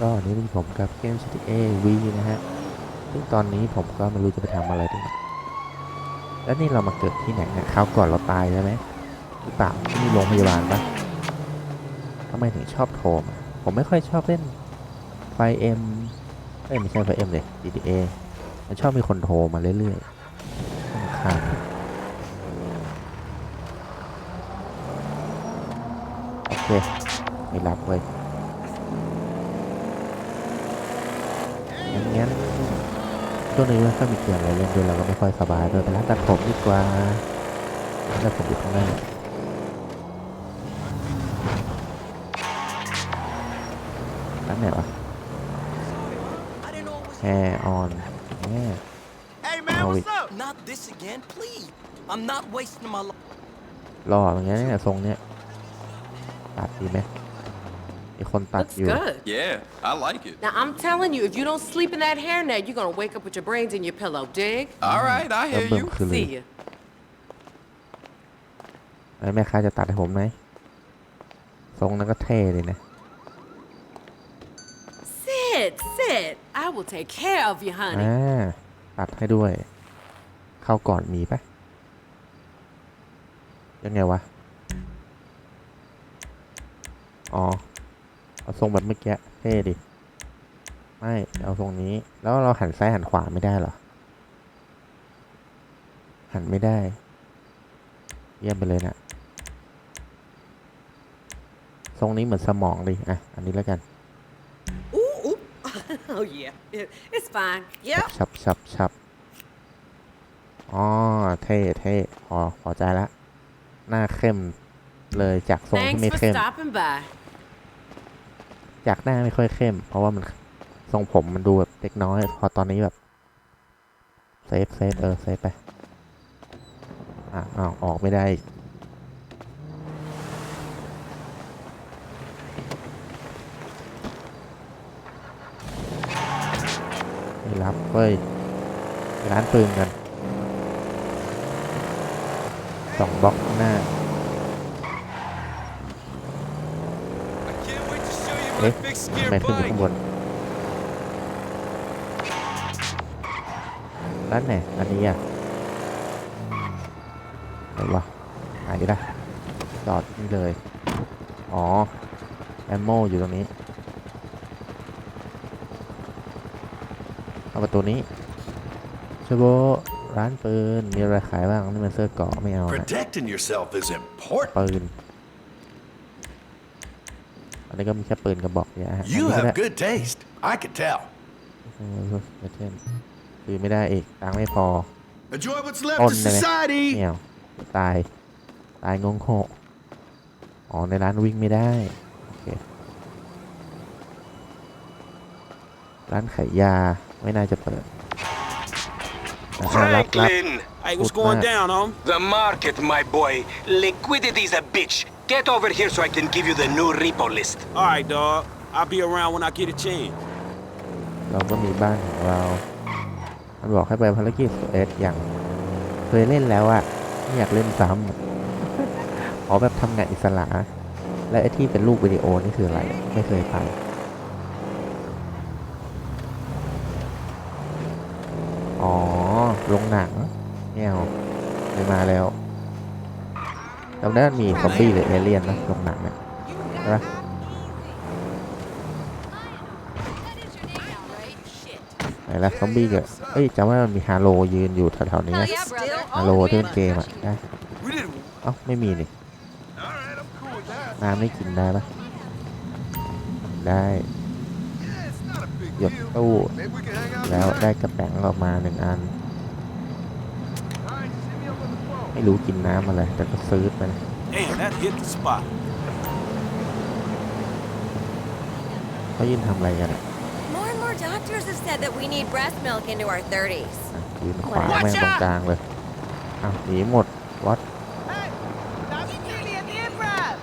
ก็นี้เป็นผมกับเกม GTA V นะฮะ ซึ่งตอนนี้ผมก็ไม่รู้จะไปทำอะไรดีแล้วนี่เรามาเกิดที่ไหนเนี่ยคราวก่อนเราตายใช่ไหมหรือเปล่าที่นี่โรงพยาบาลปะทำไมถึงชอบโทรมผมไม่ค่อยชอบเล่นไฟเอ็มเอ้ยไม่ใช่ไฟเอ็มเลย GTA มันชอบมีคนโทรมาเรื่อยๆคาญโอเค ไม่รับเว้ย งั้นงั้นช่วงนี้ไม่ค่อยมีเกี่ยวอะไรเล่นด้วยเราก็ไม่ค่อยสบายด้วยไปร้านตัดผมดีกว่าร้านตัดผมอยู่ข้างหน้าร้านไหนวะ I didn't know it was แฮออนแม่ Hey man, Oh, what's wait. up? not this again, please. I'm not wasting my life. รออย่างเงี้ยเนี่ยทรงเนี้ยตัดดีไหม มีคนตัด Looks อยู่ good. Yeah, I like it. Now I'm telling you, if you don't sleep in that hairnet, you're gonna wake up with your brains in your pillow. Dig? All right, I แล้ว hear เบิ่ม you. คือเลย See ya. แล้วแม่ค้าจะตัดให้ผมไหมทรงนั้นก็เท่เลยนะ Sit, sit. I will take care of you, honey. อ่าตัดให้ด้วย เข้าก่อนมีปะยังไงวะ อ๋อ เอาทรงแบบเมื่อกี้เท่ดิ ไม่ เอาทรงนี้ แล้วเราหันซ้ายหันขวาไม่ได้เหรอ หันไม่ได้ เยี่ยมไปเลยนะทรงนี้เหมือนสมองดิอะ อันนี้แล้วกัน Ooh, ooh. oh yeah, It- it's fine. Yep. ชับชับชับอ๋อ เท่เท่พอพอใจละ หน้าเข้มเลยจากทรงที่ Thanks ไม่ for เข้ม stopping by. จากหน้าไม่ค่อยเข้ม เพราะว่ามันทรงผมมันดูแบบเล็กน้อย พอตอนนี้แบบเซฟเซฟเออเซฟไปอะอ้าวออกไม่ได้ไม่รับเว้ยไปร้านปืนกันสองบล็อกหน้า I can't wait to show you เอ๊ะ my big ทำ scare ไมขึ้นอยู่ bike. ข้างบนร้านไหนอันนี้อะไหนวะไหนล่ะจอดนี่เลย อ๋อ แอมโมอยู่ตรงนี้ เอาประตูนี้ชโบร้านปืน มีอะไรขายบ้าง นี่มันเสื้อเกราะไม่เอานะ Protecting yourself is important. ปืน อันนี้ก็มีแค่ปืนกระบอกเดียวฮะอัน You นี้ก็ได้ have good taste. I can tell. เออเช่นคือไม่ได้อีกตังค์ไม่พอ Enjoy what's left อ้ of นได้ไหม society. เหี่ยวตาย ตายงงโหอ๋อ ในร้านวิ่งไม่ได้ โอเค ร้านขายยาไม่น่าจะเปิดอะรับรับ Franklin! Hey, what's What's going that? down, home? The market, my boy. Liquidity's a bitch. Get over here so I can give you the new repo list. All right, dog. I'll be around when I get a chance. เราก็มีบ้านของเรา มันบอกให้ไปภารกิจเอสอย่าง เคยเล่นแล้วอะไม่อยากเล่นซ้ำ ขอแบบทำงานอิสระ และไอ้ที่เป็นรูปวิดีโอนี่คืออะไร ไม่เคยไป อ๋อโรงหนังแนวไปมาแล้ว จำได้มันมีซอมบี้หรือเอเลี่ยนนะโรงหนังเนี่ยใช่ปะไหนละซอมบี้เกอะเอ้ยจำว่ามันมีฮาโลยืนอยู่แถวๆนี้นะฮาโลที่เป็นเกมอะนะ We did. เอ้าไม่มีนี่น้ำไม่กินได้ปะได้หยดตู้แล้วได้กระแป๋งออกมาหนึ่งอัน All right, just hit me up on the phone. ไม่รู้กินน้ำอะไร แต่ก็ซื้อไปนะ Damn, that hit the spot. เขายืนทำอะไรกันอะ More and more doctors have said that we need breast milk into our 30s. อะยืนขวางแม่งตรงกลางเลยอ้าวหนีหมดวัด Hey, Dr. Keely at the improv.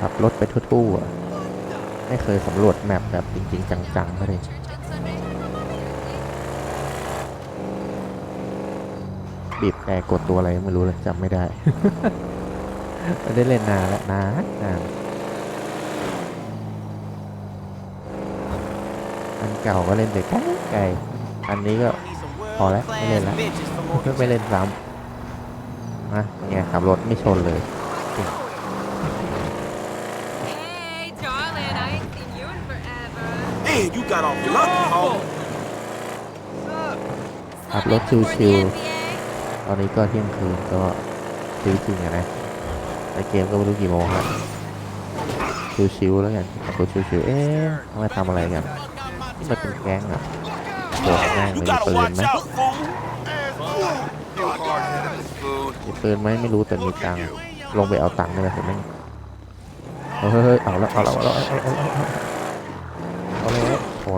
ขับรถไปทั่วๆอะ ไม่เคยสำรวจแมปแบบจริง ๆ จังๆเลยบีบแต่กดตัวอะไรไม่รู้เลยจำไม่ได้ไม่ได้เล่นนานแล้วนานนานอันเก่าก็เล่นแต่ไกลไกลอันนี้ก็พอแล้วไม่เล่นละไม่เล่นซ้ำนะไงขับรถไม่ชนเลย Hey, darling, I ain't seen you in forever. Man, you got off lucky, homie. ขับรถ Support the ชิว NBA? ๆตอนนี้ก็เที่ยงคืนก็ชิวจริงอะนะ แต่เกมก็ไม่รู้กี่โมงครับชิวๆแล้วกันขับรถชิวๆ เอ๊ะมาทำอะไรกันนี่มันเป็นแก๊งเหรอะโดดแม่ง You มี gotta ปืน watch ไหม out, fool. มีปืนไหมไม่รู้แต่มีตังค์ลงไปเอาตังค์ได้ไหมผมแม่งเฮ้ยเฮ้ยเอาแล้วเอาแล้วเอาแล้วเอาแล้ว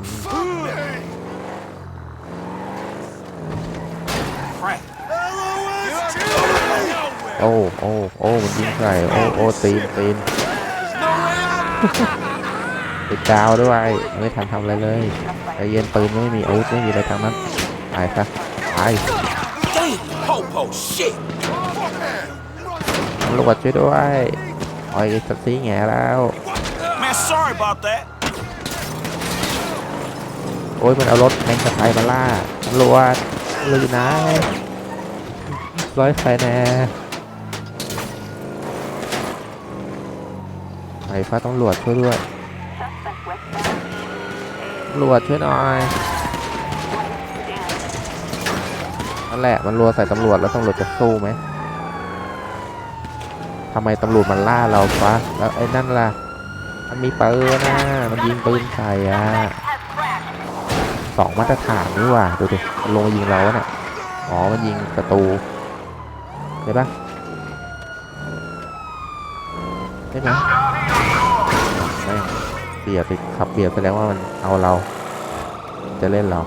น Crap. โอ้ โอ้ โอ้ มันยิงใส่โอ้ โอ้ ตีน ตีน ติดดาวด้วย ไม่ทันทำอะไรเลยใจเย็นปืนไม่มีอาวุธไม่มีอะไรทั้งนั้นตายซะตาย Damn, Popo, shit. ตำรวจช่วยด้วยออยสักซีแง่แล้ว Man, sorry about that. โอ้ยมันเอารถแมงกะไทยมาล่าตำรวจตำรวจอยู่ไหนร้อยใครแน่ไฟฟ้าตำรวจช่วยด้วยตำรวจช่วยหน่อยนั่นแหละมันรัวใส่ตำรวจแล้วตำรวจจะสู้ไหมทำไมตำรวจมันล่าเราฟะแล้วไอ้นั่นล่ะ มันมีปืนนะมันยิงปืนใส่อะ สองมาตรฐานนี่ว่าดูดิมันลงมายิงเราวะน่ะอ๋อมันยิงประตูใช่ปะใช่ไหมไม่เบียดไปขับเบียดแสดงว่ามันเอาเรา จะเล่นเรา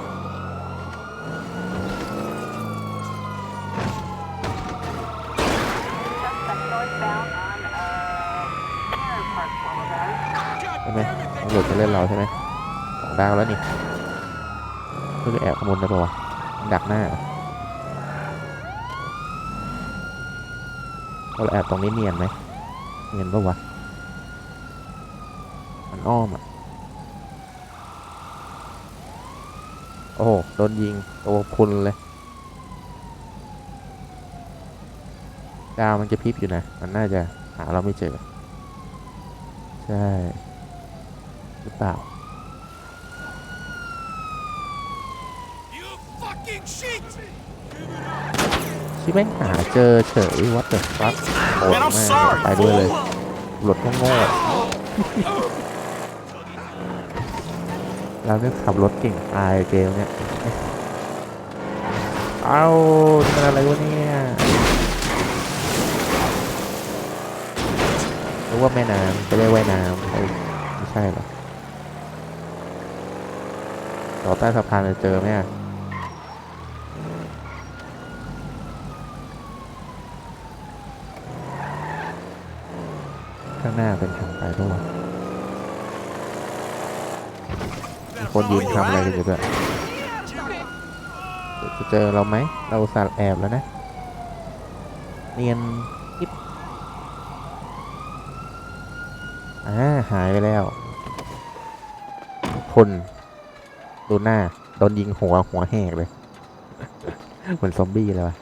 ใช่ไหมตำรวจจะเล่นเราใช่ไหมสองดาวแล้วนี่ เพื่อแอบขโมยได้ปะวะมันดักหน้าเราแอบตรงนี้เนียนไหมเนียนปะวะมันอ้อมอะโอ้โหโดนยิงตัวพุนเลยดาวมันจะพิบอยู่นะ มันน่าจะหาเราไม่เจอ ใช่ หรือเปล่า You fucking sheet! ชิแม่งหาเจอเฉยวัดเดอะฟัสโหด Man, มา I'm ก sorry, ไปด้วยเลย fool. หลดก็โง่เราเนี่ยขับรถเก่งตายเกมเนี่ย เอานี่มันอะไรวะเนี่ยรู้ว่าแม่น้ำจะได้ว่ายน้ำเอ้ยไม่ใช่เหรอต่อใต้สะพานจะเจอไหมอะ ข้างหน้าเป็นทางไปด้วยวะมีคนยืนทำอะไรกันอยู่ด้วยจะเจอเราไหม เราอุตสาดแอบแล้วนะ เนียนกิ๊บอ่าหายไปแล้ว คนดูหน้า โดนยิงหัวหัวแหกเลย เหมือนซอมบี้เลยวะ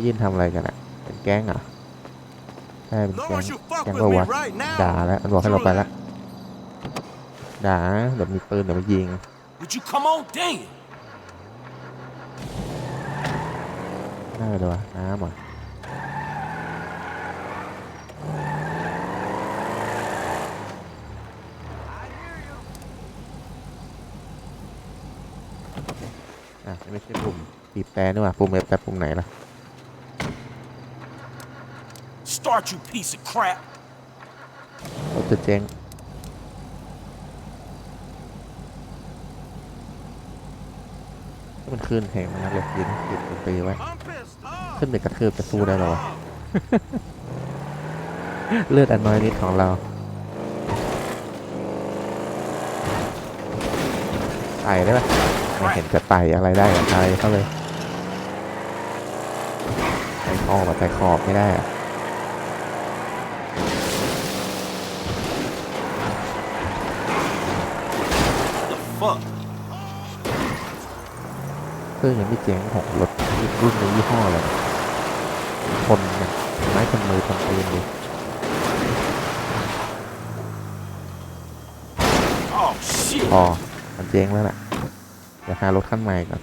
ไปยืนทำอะไรกันอะเป็นแก๊งเหรอใช่เป็นแก๊งแก๊งปะวะด่าแล้วมันบอกให้เราไปละด่านะเดี๋ยวมีปืนเดี๋ยวมายิง Would you come on? Damn. น่าเลยวะน้ำเหรอะอะนี่ไม่ใช่ปุ่มบีบแต่นี่หว่าปุ่มเอฟแต่ปุ่มไหนล่ะ Start, you piece of crap. รถจะเจ๊งมันขึ้นแข่งมันเลยยืนติดตีไว้ I'm pissed off. ขึ้นไปกระทืบจะสู้ได้หรอวะเลือดอันน้อยนิดของเราไต่ได้ปะไม่เห็นจะไต่อะไรได้กับไต่เข้าเลยไต่ขอบอะไต่ขอบไม่ได้อะ เครื่องยังไม่เจ๋งของรถรุ่นนี้ยี่ห้ออะไรทนเนี่ยไม้ทนมือทนปืนดิ Oh shit. พอมันเจ๊งแล้วล่ะเดี๋ยวหารถขั้นใหม่ก่อน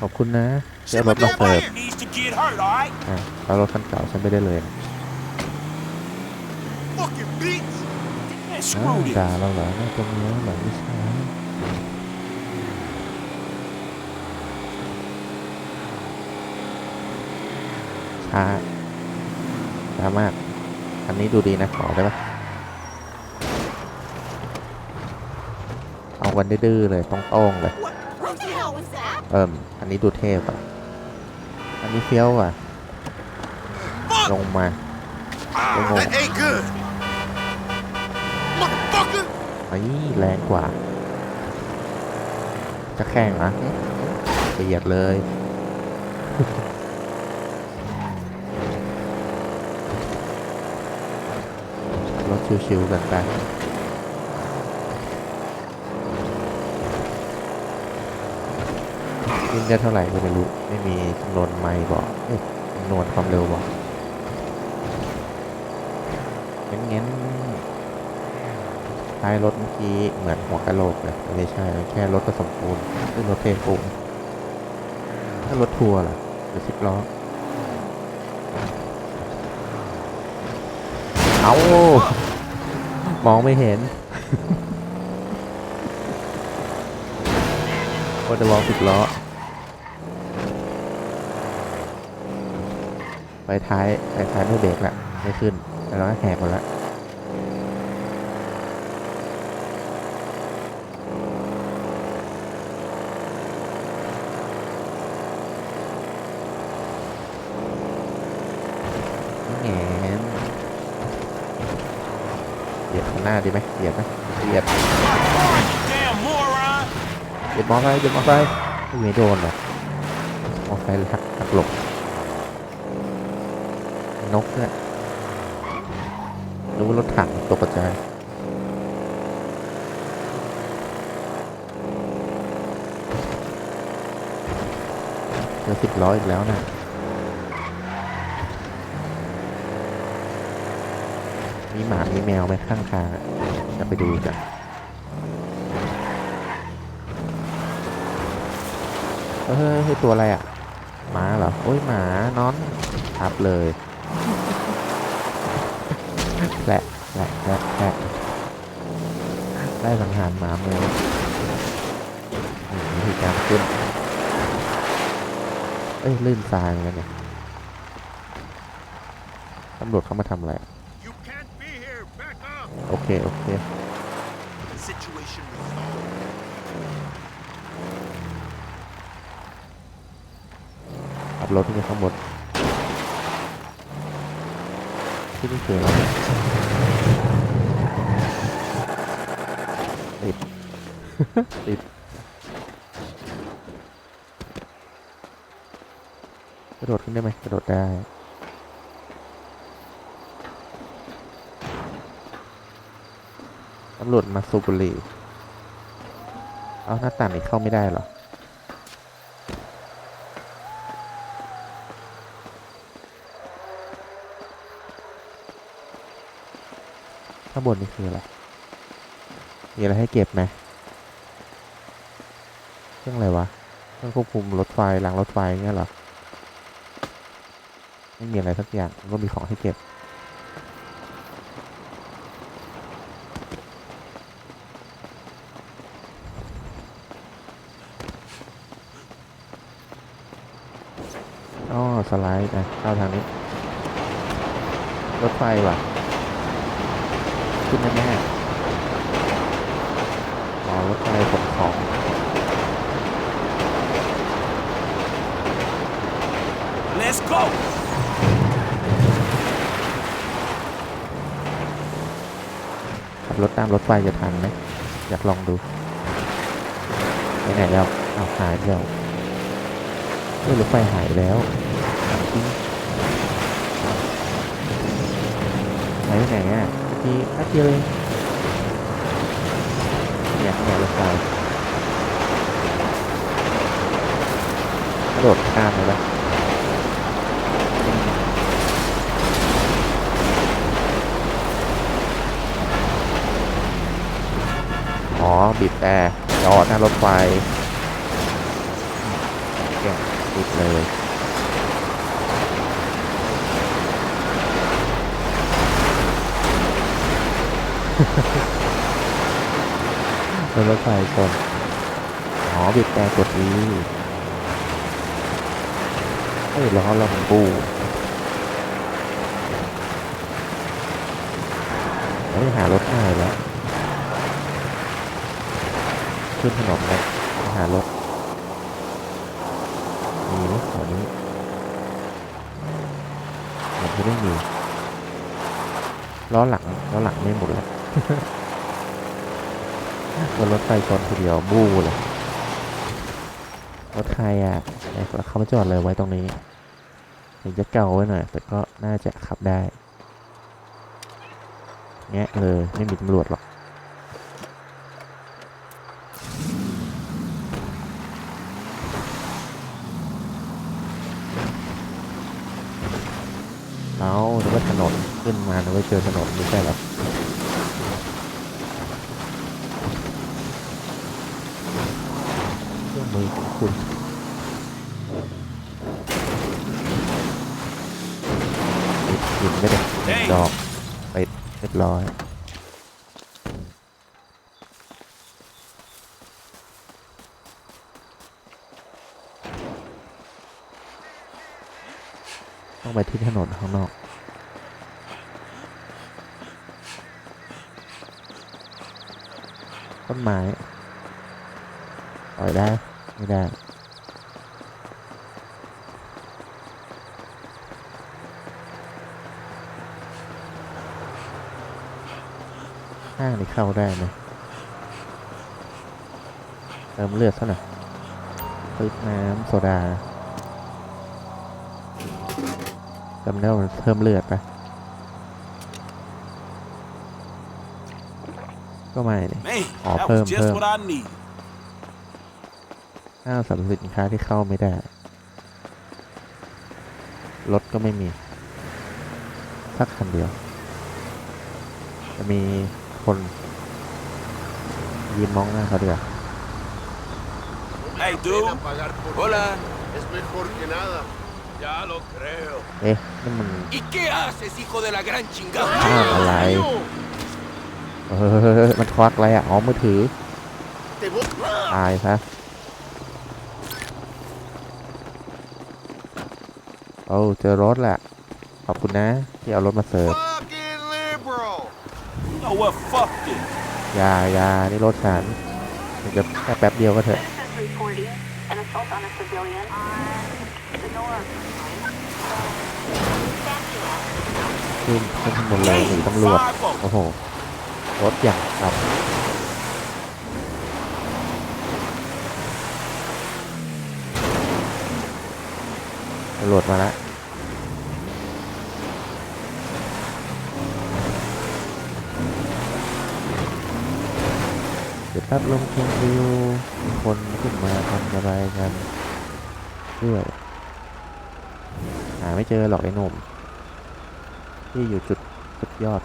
ขอบคุณนะเจ้ารถมาเสิร์ฟ Needs to get hurt, alright? อะแล้วรถคันเก่าฉันไม่ได้เลยนะ Fucking beats! Man, อ้าว screw this. ด่าเราเหรอน่าตรงนี้เหรอไม่ใช่ช้าช้ามากคันนี้ ดูดีนะขอได้ปะเอากันดื้อๆเลยตรงๆเลย What the hell was that? เอิ่มอันนี้ดูเทพอะ อันนี้เฟี้ยวอะ ลงมา Ah, Come on. that ain't good! Motherfucker! ไอ้แรงกว่า จะแข่งนะเบียดเลย รถ ชิวๆกันไปวิ่งได้เท่าไหร่ก็ไม่รู้ ไม่มีจำนวนไมล์บอกเอ้ยจำนวนความเร็วบอกงั้นงั้นท้ายรถเมื่อกี้เหมือนหัวกะโหลกเลยแต่ไม่ใช่แค่รถผสมปูนซึ่งรถเทปูนถ้ารถทัวร์ล่ะหรือสิบล้อ เอา มองไม่เห็นก็จะลองสิบล้อ ไปท้ายไปท้ายไม่เบรกละไม่ขึ้นแล้วก็แหกหมดละแหงเหยียบข้างหน้า ดีไหมเหยียบไหมเหยียบ Damn moron. เหยียบมอไซค์เหยียบมอไซค์ไม่โดนหรอกมอไซค์หักหักหลบนกเนี่ยรู้ว่ารถถังตกกระจายเจอสิบล้ออีกแล้วนะ มีหมา มีแมวไหมข้างทางจะไปดูกันเฮ้ยเฮ้ยตัวอะไรอะหมาเหรอ โอ้ยหมานอนทับเลยแหละแหละแหละแหละได้สังหารหมาเมืองอืมวิธีการขึ้น เอ้ยลื่นทรายเหมือนกันเนี่ยตำรวจเขามาทำอะไรอะ You can't be here! Back up! โอเคโอเค ขับรถขึ้นไปข้างบนที่นี่คืออะไรติด ติดกระโดดขึ้นได้ไหมกระโดดได้ ตำรวจมาสูบบุหรี่เอาหน้าต่างนี้เข้าไม่ได้เหรอ ข้างบนนี่คืออะไร มีอะไรให้เก็บไหมเครื่องอะไรวะ เครื่องควบคุมรถไฟรางรถไฟเงี้ยเหรอ ไม่มีอะไรสักอย่างก็มีของให้เก็บ อ๋อสไลด์นะเข้าทางนี้ รถไฟว่ะ ขึ้นแน่ๆอ๋อรถไฟขนของ Let's go. ขับรถตามรถไฟจะทันไหม อยากลองดูไหนแล้วอ้าวหายไปแล้วเฮ้ยรถไฟหายไปแล้ว ถามจริงหายไหนอะเมื่อกี้แป๊บเดียวเองเนี่ยเนี่ยรถไฟกระโดดข้ามเลยปะอ๋อบีบแต่จอดหน้ารถไฟแกะปิดเลย โดนรถไฟชนอ๋อบีบแต่กดอีเฮ้ยล้อเรามันปูเฮ้หารถง่ายแล้วขึ้นถนนเลยไปหารถมีไหมแถวนี้เหมือนจะไม่มีล้อหลังล้อหลังไม่หมดแล้ว นรถไฟชนทีเดียวบู้เลยรถใครอะแต่เขามาจอดเลยไว้ตรงนี้ถึงจะเก่าไว้หน่อย แต่ก็น่าจะขับได้แงะเลยไม่มีตำรวจหรอกเอาหรือว่าถนนขึ้นมาหรือว่าเจอถนนไม่ใช่หรอเครื่อง มือของคุณปิดไม่ได้ดอกปิดเรียบร้อยต้องไปที่ถนนข้างนอก ต้นไม้ปล่อยได้ ไม่ได้ห้างนี่เข้าได้ไหมเติมเลือดซะหน่อยซื้อน้ำโซดาจำได้ว่ามันเพิ่มเลือดไปก็ไม่เลย Man, Aw, that perm, was just perm. what I need. ห้างสรรพสินค้าที่เข้าไม่ได้ รถก็ไม่มี สักคันเดียว จะมีคนยืนมองหน้าเขาดีกว่า Hey, dude. pagar por Hola. Es mejor que nada. Ya lo creo. เอ๊ะนี่มัน ¿Y qué haces, hijo de la gran chingada? ห้างอะไร เออมันควักอะไรอะอ๋อมือถือ Te voy. ตายซะ โอ้เจอรถแหละ ขอบคุณนะ ที่เอารถมาเสิร์ฟ Fucking liberal. You know what? Fuck this. อยาอยานี่รถฉันมันจะแค่แป๊บเดียวก็เถอะ This is reporting an assault on a civilian on the north. ขึ้นขึ้นข้างบนเลยหนีตำรวจ Five folks. โอ้โหรถอย่างครับ ตำรวจมาแล้วเดี๋ยวแป๊บลงเชิงวิวคนขึ้นมาทำอะไรกันด้วยหาไม่เจอหรอกไอ้หนุ่มที่อยู่จุดสุดยอด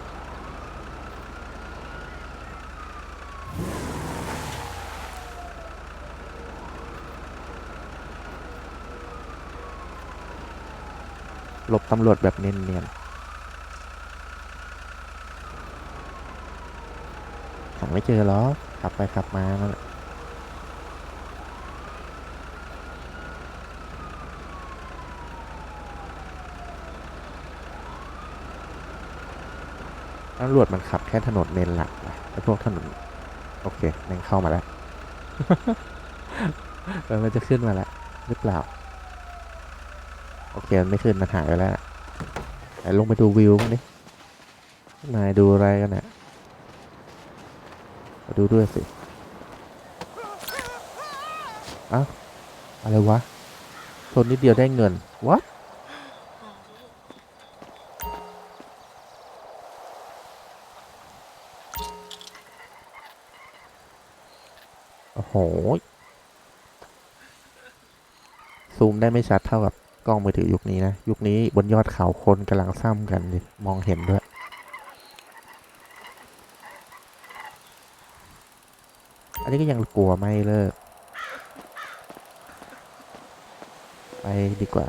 หลบตำรวจแบบเนียนๆหาไม่เจอหรอขับไปขับมานั่นแหละตำรวจมันขับแค่ถนนเลนหลักไอ้พวกถนน โอเคแม่งเข้ามาแล้ว มันจะขึ้นมาแล้วหรือเปล่า โอเคมันไม่ขึ้นมันหายไปแล้วแต่ลงไปดูวิวมั้างดินายดูอะไรกันเนี่ยมาดูด้วยสิอ้าวอะไรวะชนนิดเดียวได้เงิน what โอ้โหซูมได้ไม่ชัดเท่ากับ กล้องมือถือยุคนี้นะ ยุคนี้บนยอดเขาคนกำลังซ้ำกันมองเห็นด้วย อันนี้ก็ยังกลัวไม่เลิก ไปดีกว่า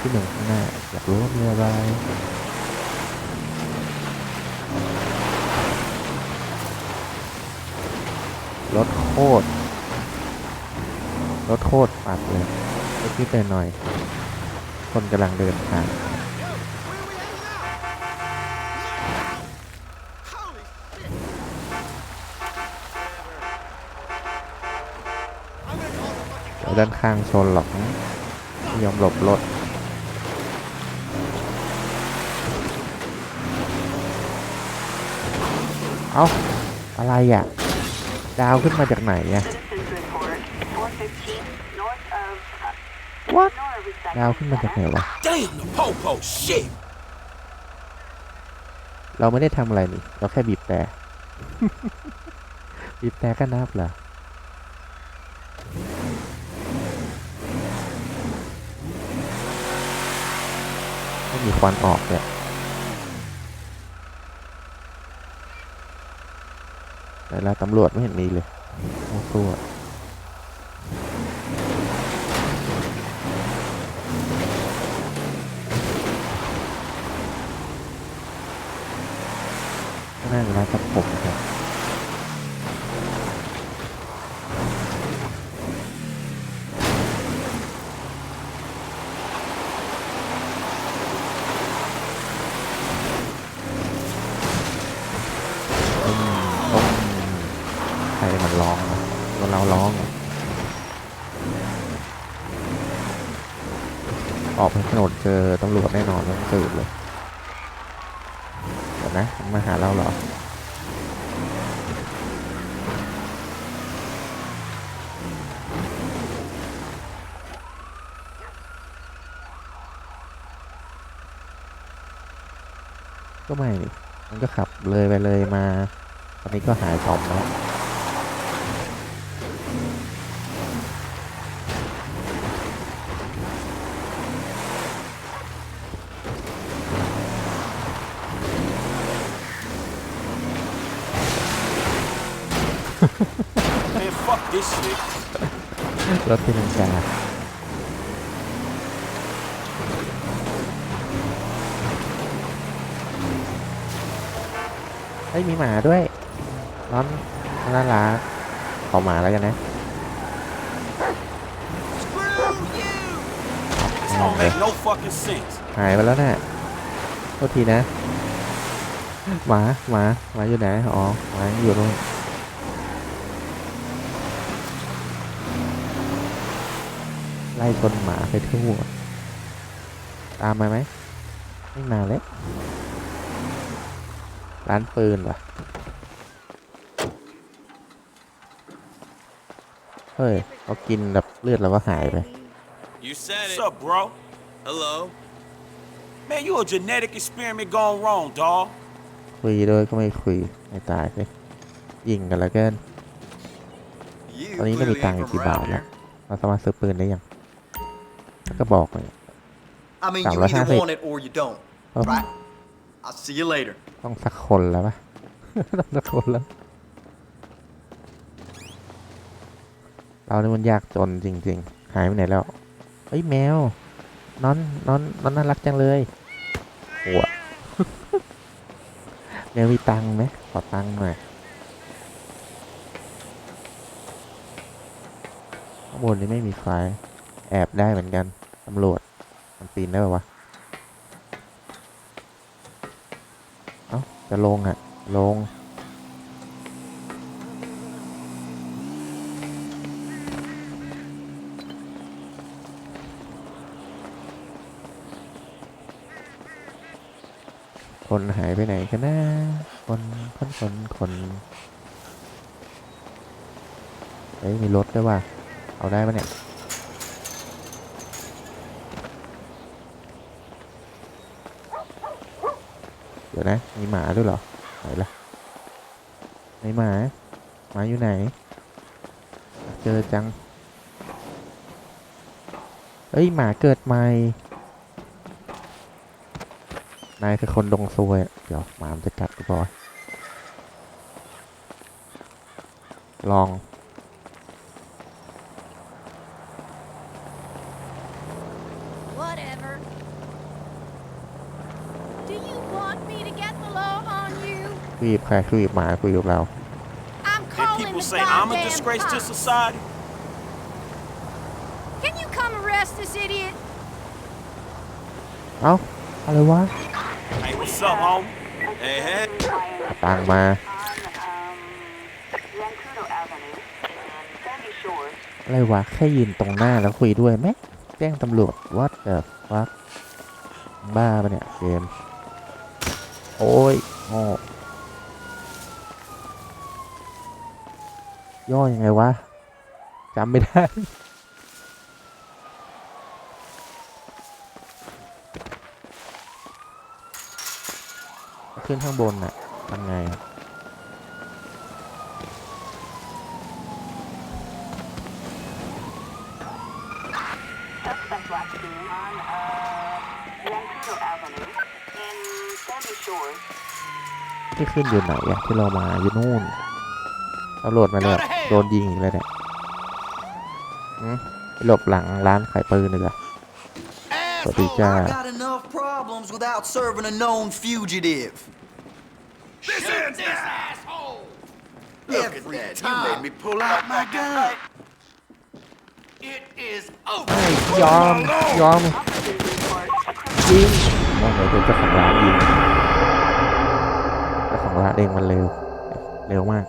ที่หนึ่งข้างหน้าอยากรู้ว่ามีอะไร รถโคตรรถโคตรปัดเลยนิดๆหน่อยๆคนกำลังเดินทางด้านข้างชนหรอกยอมหลบรถเอ้าอะไรอะ ดาวขึ้นมาจากไหนอะ Citizens report 415 north of uh, What? Nora Recycling ดาวขึ้นมาจากไหน Center. วะ Damn, the popo, shit. เราไม่ได้ทำอะไรนี่ เราแค่บีบแต่บีบแต่ก็นับเหรอไม่มีควันออกเนี่ย แต่ละตำรวจไม่เห็นมีเลยโอ้ตัวก็น่าจะร้านตับผมครับ ร้องนะตัวเราร้อง ออกไปถนนเจอตำรวจแน่นอนต้องสืบเลยเดี๋ยวนะ มาหาเราเหรอก็ไม่ มันก็ขับเลยไปเลยมา ตอนนี้ก็หายสอมแล้ว fuck this shit. รถที่นังกาเฮ้ยมีหมาด้วยร้อนน่ารักขอหมาแล้วกันนะ This don't make no fucking sense. หายไปแล้วนะ่ะโทษทีนะ หมา หมา หมาอยู่ไหน อ๋อ หมาอยู่ตรง ล่ชนหมาไปทั่ว ตามมาไหมไม่มาเลยร้านปืนวะเฮ้ยเขากินแบบเลือดแล้วก็หายไป You said What's up, bro? Hello. Man, you a genetic experiment gone wrong, dawg. คุยด้วยก็ไม่คุยไม่ตายเลยยิงกันแล้วกัน You ตอนนี้เรามีตังค์อยู่กี่บาทแล้วเราสามารถซื้อปืนได้ยังแล้ว ก็บอกเลย I mean, Sound you like either happy. want it or you don't, Oh. right? I'll see you later. ต้องสักคนแล้วปะ ต้องสักคนแล้ว เรานี่มันยากจนจริง ๆ หายไปไหนแล้วเฮ้ยแมว นอนนอนนอนน่ารักจังเลยหัว แมวมีตังค์ไหมขอตังค์หน่อยข้างบนนี้ไม่มีไฟ แอบได้เหมือนกันตำรวจมันปีนได้ปะวะ เอ้า จะลงอะลง คนหายไปไหนกันนะ คนคนคนคนเฮ้ย มีรถด้วยว่ะ เอาได้ปะเนี่ย ดี๋ยวนะ มีหมาด้วยเหรอไหนล่ะไหนหมาหมาอยู่ไหน เจอจัง เอ้ยหมาเกิดใหม่ นายคือคนดงซวย เดี๋ยวหมามจะกัดกูบอยลอง Do you want me to get the law on you? คุยกับใครคุยกับหมาคุยกับเรา I'm And calling people the say I'm a goddamn disgrace to cops. society. Can you come arrest this idiot? เอ้า อะไรวะ Hey, what's up, homie? Hey, hey. ตังมา on um, Zancudo Avenue and Sandy Shores. อะไรวะ แค่ยืนตรงหน้าแล้วคุยด้วยไหมแจ้งตำรวจ what the fuck บ้าปะเนี่ย เกม โอ้ยโง่ย่อยังไงวะจำไม่ได้ขึ้นข้างบนน่ะทำไงอ ที่ขึ้นอยู่ไหนอะที่เรามาอยู่นู่นตำรวจมาแล้วโดนยิงอีกแล้วเนี่ยหืมไปหลบหลังร้านขายปืนเลยเหรอสวัสดี Asshole, จ้า I got enough problems without serving a known fugitive. Shoot this asshole! Look at Every that. You time. made me pull out my gun. It is over. ยอมยอมยิงมองเลยเป็นเจ้าของร้านยิง ว่าของร้านเองมันเร็ว เร็วมาก